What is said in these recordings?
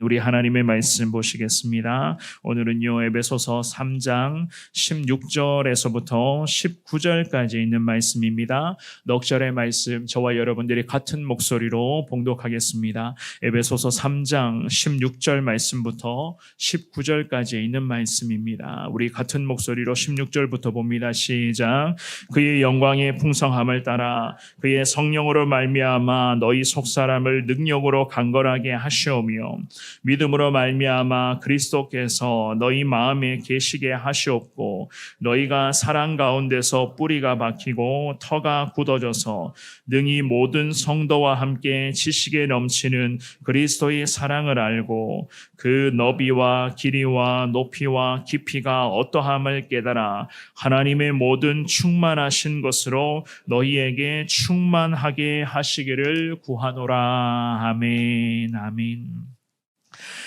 우리 하나님의 말씀 보시겠습니다. 오늘은요, 에베소서 3장 16절에서부터 19절까지 있는 말씀입니다. 넉 절의 말씀, 저와 여러분들이 같은 목소리로 봉독하겠습니다. 에베소서 3장 16절 말씀부터 19절까지 있는 말씀입니다. 우리 같은 목소리로 16절부터 봅니다. 시작. 그의 영광의 풍성함을 따라 그의 성령으로 말미암아 너희 속사람을 능력으로 강건하게 하시오며 믿음으로 말미암아 그리스도께서 너희 마음에 계시게 하시옵고 너희가 사랑 가운데서 뿌리가 박히고 터가 굳어져서 능히 모든 성도와 함께 지식에 넘치는 그리스도의 사랑을 알고 그 너비와 길이와 높이와 깊이가 어떠함을 깨달아 하나님의 모든 충만하신 것으로 너희에게 충만하게 하시기를 구하노라 아멘 아멘.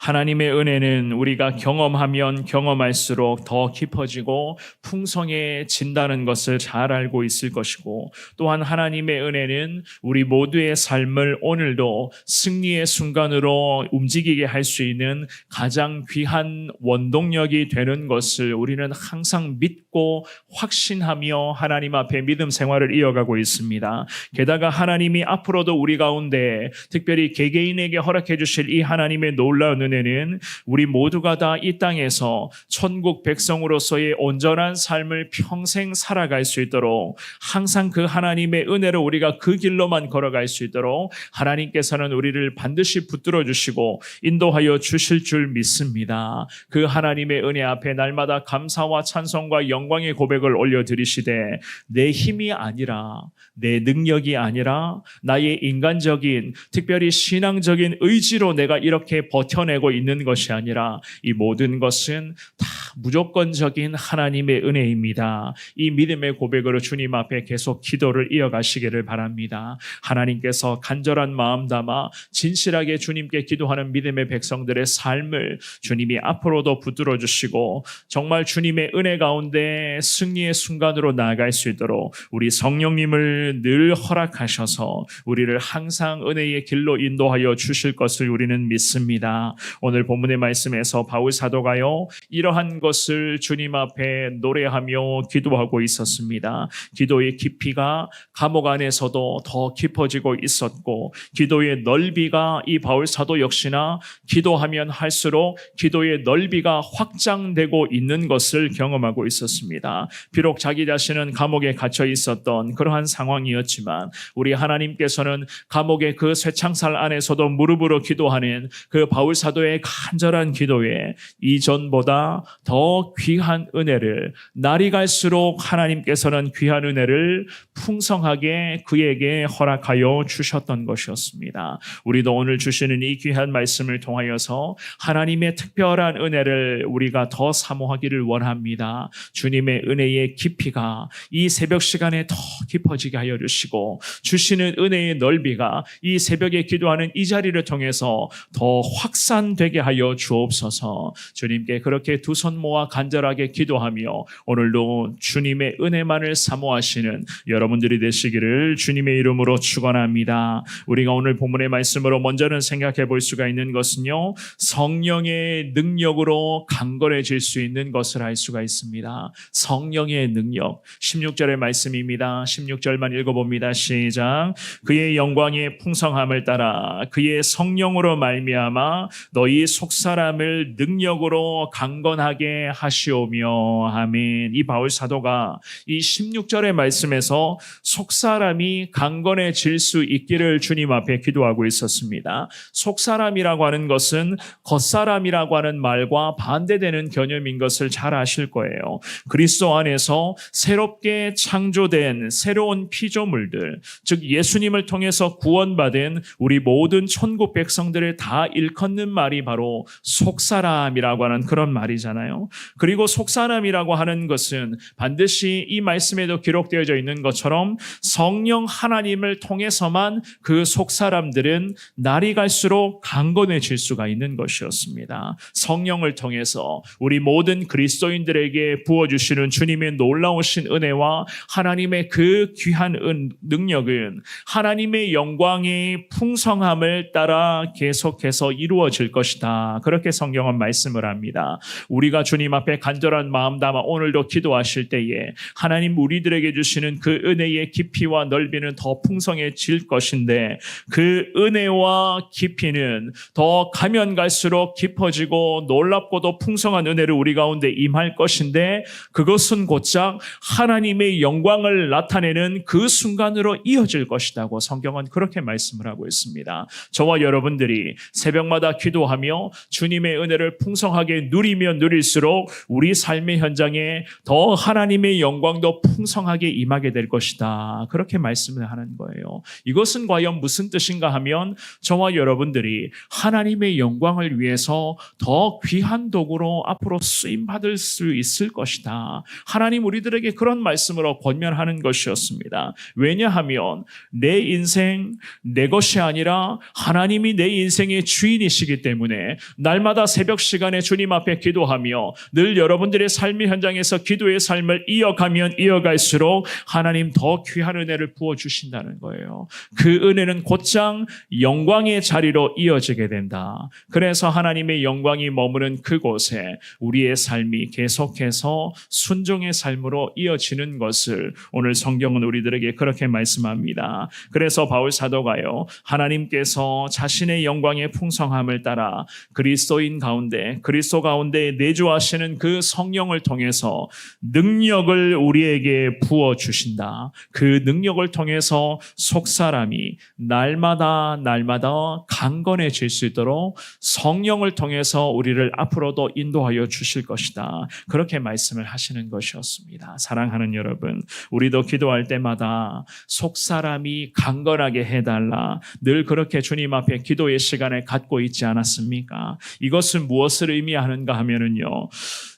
하나님의 은혜는 우리가 경험하면 경험할수록 더 깊어지고 풍성해진다는 것을 잘 알고 있을 것이고 또한 하나님의 은혜는 우리 모두의 삶을 오늘도 승리의 순간으로 움직이게 할 수 있는 가장 귀한 원동력이 되는 것을 우리는 항상 믿고 확신하며 하나님 앞에 믿음 생활을 이어가고 있습니다. 게다가 하나님이 앞으로도 우리 가운데 특별히 개개인에게 허락해 주실 이 하나님의 놀라운 은혜는 우리 모두가 다 이 땅에서 천국 백성으로서의 온전한 삶을 평생 살아갈 수 있도록 항상 그 하나님의 은혜로 우리가 그 길로만 걸어갈 수 있도록 하나님께서는 우리를 반드시 붙들어 주시고 인도하여 주실 줄 믿습니다. 그 하나님의 은혜 앞에 날마다 감사와 찬송과 영광의 고백을 올려드리시되 내 힘이 아니라 내 능력이 아니라 나의 인간적인 특별히 신앙적인 의지로 내가 이렇게 버 텨내고 있는 것이 아니라 이 모든 것은 다 무조건적인 하나님의 은혜입니다. 이 믿음의 고백으로 주님 앞에 계속 기도를 이어가시기를 바랍니다. 하나님께서 간절한 마음 담아 진실하게 주님께 기도하는 믿음의 백성들의 삶을 주님이 앞으로도 붙들어 주시고 정말 주님의 은혜 가운데 승리의 순간으로 나아갈 수 있도록 우리 성령님을 늘 허락하셔서 우리를 항상 은혜의 길로 인도하여 주실 것을 우리는 믿습니다. 오늘 본문의 말씀에서 바울 사도가요 이러한 것을 주님 앞에 노래하며 기도하고 있었습니다. 기도의 깊이가 감옥 안에서도 더 깊어지고 있었고 기도의 넓이가 이 바울 사도 역시나 기도하면 할수록 기도의 넓이가 확장되고 있는 것을 경험하고 있었습니다. 비록 자기 자신은 감옥에 갇혀 있었던 그러한 상황이었지만 우리 하나님께서는 감옥의 그 쇠창살 안에서도 무릎으로 기도하는 그 바울 사도의 간절한 기도에 이전보다 더 귀한 은혜를 날이 갈수록 하나님께서는 귀한 은혜를 풍성하게 그에게 허락하여 주셨던 것이었습니다. 우리도 오늘 주시는 이 귀한 말씀을 통하여서 하나님의 특별한 은혜를 우리가 더 사모하기를 원합니다. 주님의 은혜의 깊이가 이 새벽 시간에 더 깊어지게 하여 주시고 주시는 은혜의 넓이가 이 새벽에 기도하는 이 자리를 통해서 더 확 산되게 하여 주옵소서. 주님께 그렇게 두 손 모아 간절하게 기도하며 오늘도 주님의 은혜만을 사모하시는 여러분들이 되시기를 주님의 이름으로 축원합니다. 우리가 오늘 본문의 말씀으로 먼저는 생각해 볼 수가 있는 것은요. 성령의 능력으로 강건해질 수 있는 것을 알 수가 있습니다. 성령의 능력. 16절의 말씀입니다. 16절만 읽어봅니다. 시작. 그의 영광의 풍성함을 따라 그의 성령으로 말미암아 너희 속사람을 능력으로 강건하게 하시오며 아멘. 이 바울 사도가 이 16절의 말씀에서 속사람이 강건해질 수 있기를 주님 앞에 기도하고 있었습니다. 속사람이라고 하는 것은 겉사람이라고 하는 말과 반대되는 개념인 것을 잘 아실 거예요. 그리스도 안에서 새롭게 창조된 새로운 피조물들, 즉 예수님을 통해서 구원받은 우리 모든 천국 백성들을 다 일 컫는 말이 바로 속사람이라고 하는 그런 말이잖아요. 그리고 속사람이라고 하는 것은 반드시 이 말씀에도 기록되어져 있는 것처럼 성령 하나님을 통해서만 그 속사람들은 날이 갈수록 강건해질 수가 있는 것이었습니다. 성령을 통해서 우리 모든 그리스도인들에게 부어주시는 주님의 놀라우신 은혜와 하나님의 그 귀한 은, 능력은 하나님의 영광의 풍성함을 따라 계속해서 이루 어질 이어질 것이다. 그렇게 성경은 말씀을 합니다. 우리가 주님 앞에 간절한 마음 담아 오늘도 기도하실 때에 하나님 우리들에게 주시는 그 은혜의 깊이와 넓이는 더 풍성해질 것인데 그 은혜와 깊이는 더 가면 갈수록 깊어지고 놀랍고도 풍성한 은혜를 우리 가운데 임할 것인데 그것은 곧장 하나님의 영광을 나타내는 그 순간으로 이어질 것이라고 성경은 그렇게 말씀을 하고 있습니다. 저와 여러분들이 새벽마다 기도하며 주님의 은혜를 풍성하게 누리며 누릴수록 우리 삶의 현장에 더 하나님의 영광도 풍성하게 임하게 될 것이다. 그렇게 말씀을 하는 거예요. 이것은 과연 무슨 뜻인가 하면 저와 여러분들이 하나님의 영광을 위해서 더 귀한 도구로 앞으로 쓰임 받을 수 있을 것이다. 하나님 우리들에게 그런 말씀으로 권면하는 것이었습니다. 왜냐하면 내 인생 내 것이 아니라 하나님이 내 인생의 주인이 시기 때문에 날마다 새벽 시간에 주님 앞에 기도하며 늘 여러분들의 삶의 현장에서 기도의 삶을 이어가면 이어갈수록 하나님 더 귀한 은혜를 부어 주신다는 거예요. 그 은혜는 곧장 영광의 자리로 이어지게 된다. 그래서 하나님의 영광이 머무는 그곳에 우리의 삶이 계속해서 순종의 삶으로 이어지는 것을 오늘 성경은 우리들에게 그렇게 말씀합니다. 그래서 바울 사도가요. 하나님께서 자신의 영광의 풍성함 을 따라 그리스도인 가운데 그리스도 가운데 내주하시는 그 성령을 통해서 능력을 우리에게 부어 주신다. 그 능력을 통해서 속 사람이 날마다 날마다 강건해질 수 있도록 성령을 통해서 우리를 앞으로도 인도하여 주실 것이다. 그렇게 말씀을 하시는 것이었습니다. 사랑하는 여러분, 우리도 기도할 때마다 속 사람이 강건하게 해달라. 늘 그렇게 주님 앞에 기도의 시간을 갖고 있지 않았습니까? 이것은 무엇을 의미하는가 하면은요.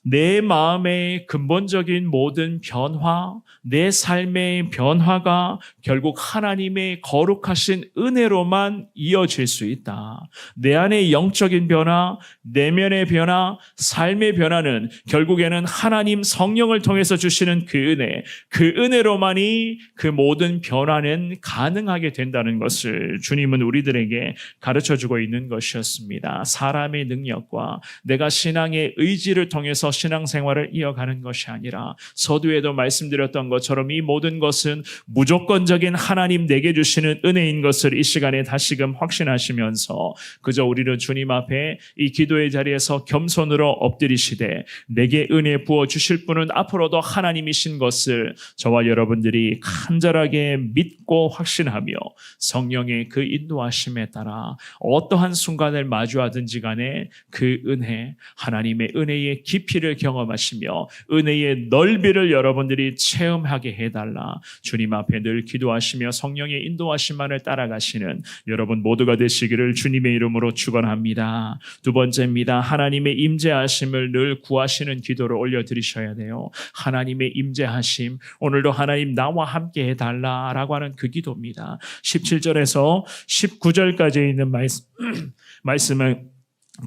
내 마음의 근본적인 모든 변화, 내 삶의 변화가 결국 하나님의 거룩하신 은혜로만 이어질 수 있다. 내 안의 영적인 변화, 내면의 변화, 삶의 변화는 결국에는 하나님 성령을 통해서 주시는 그 은혜, 그 은혜로만이 그 모든 변화는 가능하게 된다는 것을 주님은 우리들에게 가르쳐 주고 있는 것이었 습니다. 사람의 능력과 내가 신앙의 의지를 통해서 신앙생활을 이어가는 것이 아니라 서두에도 말씀드렸던 것처럼 이 모든 것은 무조건적인 하나님 내게 주시는 은혜인 것을 이 시간에 다시금 확신하시면서 그저 우리는 주님 앞에 이 기도의 자리에서 겸손으로 엎드리시되 내게 은혜 부어 주실 분은 앞으로도 하나님이신 것을 저와 여러분들이 간절하게 믿고 확신하며 성령의 그 인도하심에 따라 어떠한 순간 을 마주하든지 간에 그 은혜 하나님의 은혜의 깊이를 경험하시며 은혜의 넓이를 여러분들이 체험하게 해달라 주님 앞에 늘 기도하시며 성령의 인도하심만을 따라가시는 여러분 모두가 되시기를 주님의 이름으로 축원합니다. 두 번째입니다. 하나님의 임재하심을 늘 구하시는 기도를 올려드리셔야 돼요. 하나님의 임재하심 오늘도 하나님 나와 함께 해달라라고 하는 그 기도입니다. 17절에서 19절까지 있는 말씀, 말씀을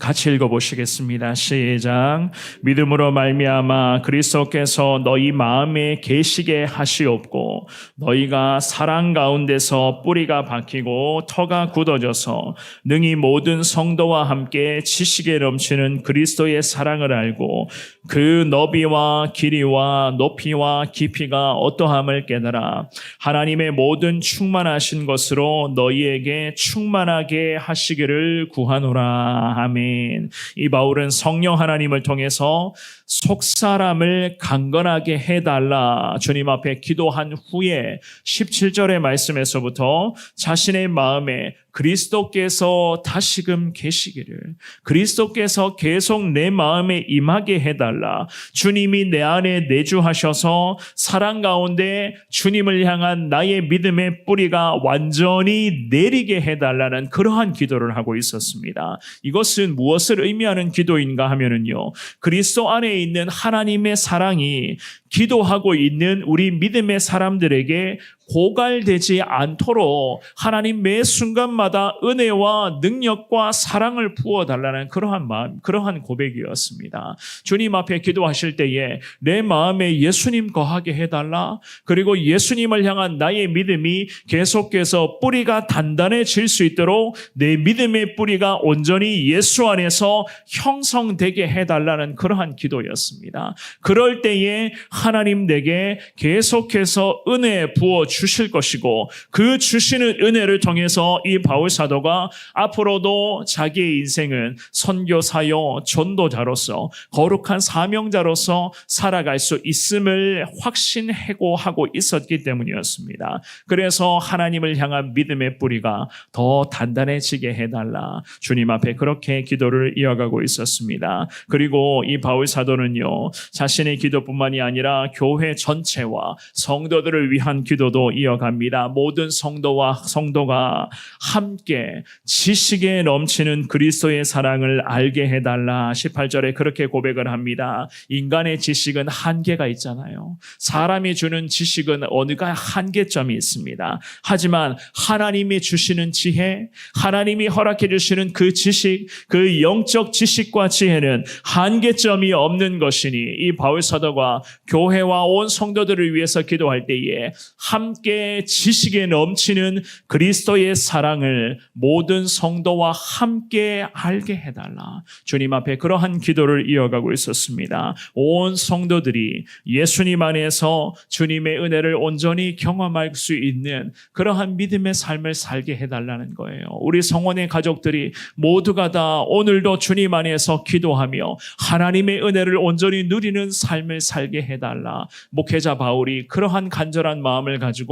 같이 읽어보시겠습니다. 시작. 믿음으로 말미암아 그리스도께서 너희 마음에 계시게 하시옵고 너희가 사랑 가운데서 뿌리가 박히고 터가 굳어져서 능히 모든 성도와 함께 지식에 넘치는 그리스도의 사랑을 알고 그 너비와 길이와 높이와 깊이가 어떠함을 깨달아 하나님의 모든 충만하신 것으로 너희에게 충만하게 하시기를 구하노라. 아멘. 이 바울은 성령 하나님을 통해서 속 사람을 강건하게 해달라 주님 앞에 기도한 후에 17절의 말씀에서부터 자신의 마음에 그리스도께서 다시금 계시기를 그리스도께서 계속 내 마음에 임하게 해달라 주님이 내 안에 내주하셔서 사랑 가운데 주님을 향한 나의 믿음의 뿌리가 완전히 내리게 해달라는 그러한 기도를 하고 있었습니다. 이것은 무엇을 의미하는 기도인가 하면은요 그리스도 안에 있는 하나님의 사랑이 기도하고 있는 우리 믿음의 사람들에게 고갈되지 않도록 하나님 매 순간마다 은혜와 능력과 사랑을 부어 달라는 그러한 마음, 그러한 고백이었습니다. 주님 앞에 기도하실 때에 내 마음에 예수님 거하게 해달라. 그리고 예수님을 향한 나의 믿음이 계속해서 뿌리가 단단해질 수 있도록 내 믿음의 뿌리가 온전히 예수 안에서 형성되게 해달라는 그러한 기도였습니다. 그럴 때에 하나님 내게 계속해서 은혜 부어 주실 것이고 그 주시는 은혜를 통해서 이 바울 사도가 앞으로도 자기의 인생은 선교사요 전도자로서 거룩한 사명자로서 살아갈 수 있음을 확신하고 하고 있었기 때문이었습니다. 그래서 하나님을 향한 믿음의 뿌리가 더 단단해지게 해달라. 주님 앞에 그렇게 기도를 이어가고 있었습니다. 그리고 이 바울 사도는요, 자신의 기도뿐만이 아니라 교회 전체와 성도들을 위한 기도도 이어갑니다. 모든 성도와 성도가 함께 지식에 넘치는 그리스도의 사랑을 알게 해달라. 18절에 그렇게 고백을 합니다. 인간의 지식은 한계가 있잖아요. 사람이 주는 지식은 어느가 한계점이 있습니다. 하지만 하나님이 주시는 지혜, 하나님이 허락해 주시는 그 지식, 그 영적 지식과 지혜는 한계점이 없는 것이니 이 바울 사도가 교회와 온 성도들을 위해서 기도할 때에 함께 지식에 넘치는 그리스도의 사랑을 모든 성도와 함께 알게 해달라. 주님 앞에 그러한 기도를 이어가고 있었습니다. 온 성도들이 예수님 안에서 주님의 은혜를 온전히 경험할 수 있는 그러한 믿음의 삶을 살게 해달라는 거예요. 우리 성원의 가족들이 모두가 다 오늘도 주님 안에서 기도하며 하나님의 은혜를 온전히 누리는 삶을 살게 해달라. 목회자 바울이 그러한 간절한 마음을 가지고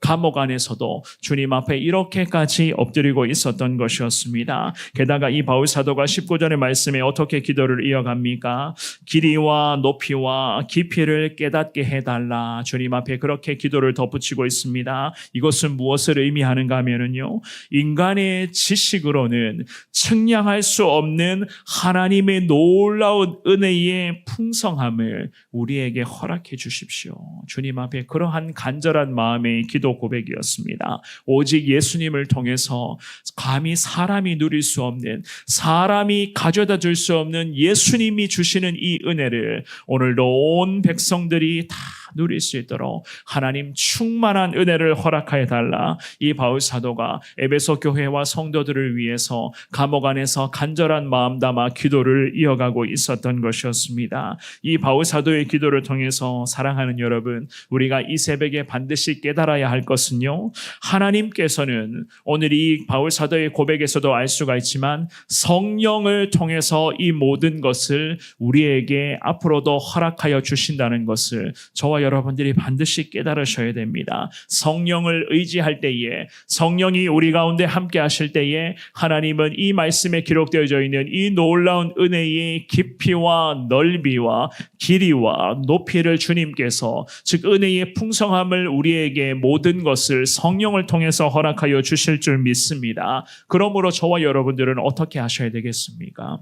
감옥 안에서도 주님 앞에 이렇게까지 엎드리고 있었던 것이었습니다. 게다가 이 바울 사도가 19절의 말씀에 어떻게 기도를 이어갑니까? 길이와 높이와 깊이를 깨닫게 해달라. 주님 앞에 그렇게 기도를 덧붙이고 있습니다. 이것은 무엇을 의미하는가 하면은요. 인간의 지식으로는 측량할 수 없는 하나님의 놀라운 은혜의 풍성함을 우리에게 허락해 주십시오. 주님 앞에 그러한 간절한 마음 의 기도 고백이었습니다. 오직 예수님을 통해서 감히 사람이 누릴 수 없는 사람이 가져다 줄 수 없는 예수님이 주시는 이 은혜를 오늘도 온 백성들이 다 누릴 수 있도록 하나님 충만한 은혜를 허락하여 달라. 이 바울 사도가 에베소 교회와 성도들을 위해서 감옥 안에서 간절한 마음 담아 기도를 이어가고 있었던 것이었습니다. 이 바울 사도의 기도를 통해서 사랑하는 여러분, 우리가 이 새벽에 반드시 깨달아야 할 것은요. 하나님께서는 오늘 이 바울 사도의 고백에서도 알 수가 있지만 성령을 통해서 이 모든 것을 우리에게 앞으로도 허락하여 주신다는 것을 저와 여러분들이 반드시 깨달으셔야 됩니다. 성령을 의지할 때에 성령이 우리 가운데 함께 하실 때에 하나님은 이 말씀에 기록되어져 있는 이 놀라운 은혜의 깊이와 넓이와 길이와 높이를 주님께서 즉 은혜의 풍성함을 우리에게 모든 것을 성령을 통해서 허락하여 주실 줄 믿습니다. 그러므로 저와 여러분들은 어떻게 하셔야 되겠습니까?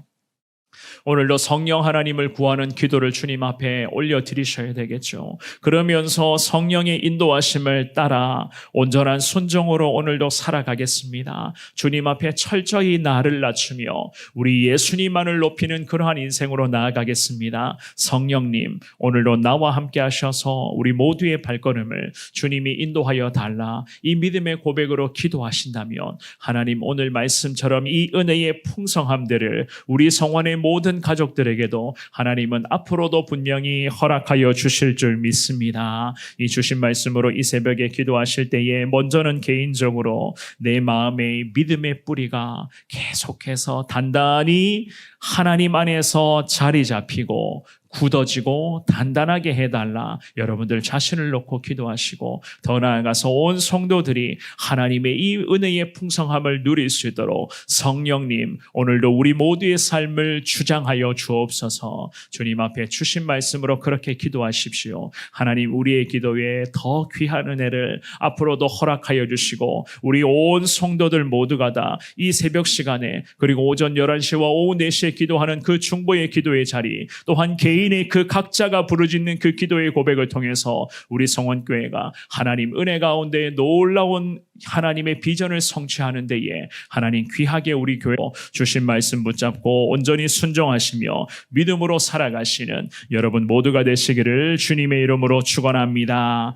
오늘도 성령 하나님을 구하는 기도를 주님 앞에 올려드리셔야 되겠죠. 그러면서 성령의 인도하심을 따라 온전한 순종으로 오늘도 살아가겠습니다. 주님 앞에 철저히 나를 낮추며 우리 예수님만을 높이는 그러한 인생으로 나아가겠습니다. 성령님, 오늘도 나와 함께 하셔서 우리 모두의 발걸음을 주님이 인도하여 달라 이 믿음의 고백으로 기도하신다면 하나님 오늘 말씀처럼 이 은혜의 풍성함들을 우리 성원의 모든 가족들에게도 하나님은 앞으로도 분명히 허락하여 주실 줄 믿습니다. 이 주신 말씀으로 이 새벽에 기도하실 때에 먼저는 개인적으로 내 마음의 믿음의 뿌리가 계속해서 단단히 하나님 안에서 자리 잡히고 굳어지고 단단하게 해달라. 여러분들 자신을 놓고 기도하시고 더 나아가서 온 성도들이 하나님의 이 은혜의 풍성함을 누릴 수 있도록 성령님 오늘도 우리 모두의 삶을 주장하여 주옵소서. 주님 앞에 주신 말씀으로 그렇게 기도하십시오. 하나님 우리의 기도에 더 귀한 은혜를 앞으로도 허락하여 주시고 우리 온 성도들 모두가 다 이 새벽 시간에 그리고 오전 11시와 오후 4시에 기도하는 그 중보의 기도의 자리 또한 개인 개인의 그 각자가 부르짖는 그 기도의 고백을 통해서 우리 성원교회가 하나님 은혜 가운데 놀라운 하나님의 비전을 성취하는 데에 하나님 귀하게 우리 교회 주신 말씀 붙잡고 온전히 순종하시며 믿음으로 살아가시는 여러분 모두가 되시기를 주님의 이름으로 축원합니다.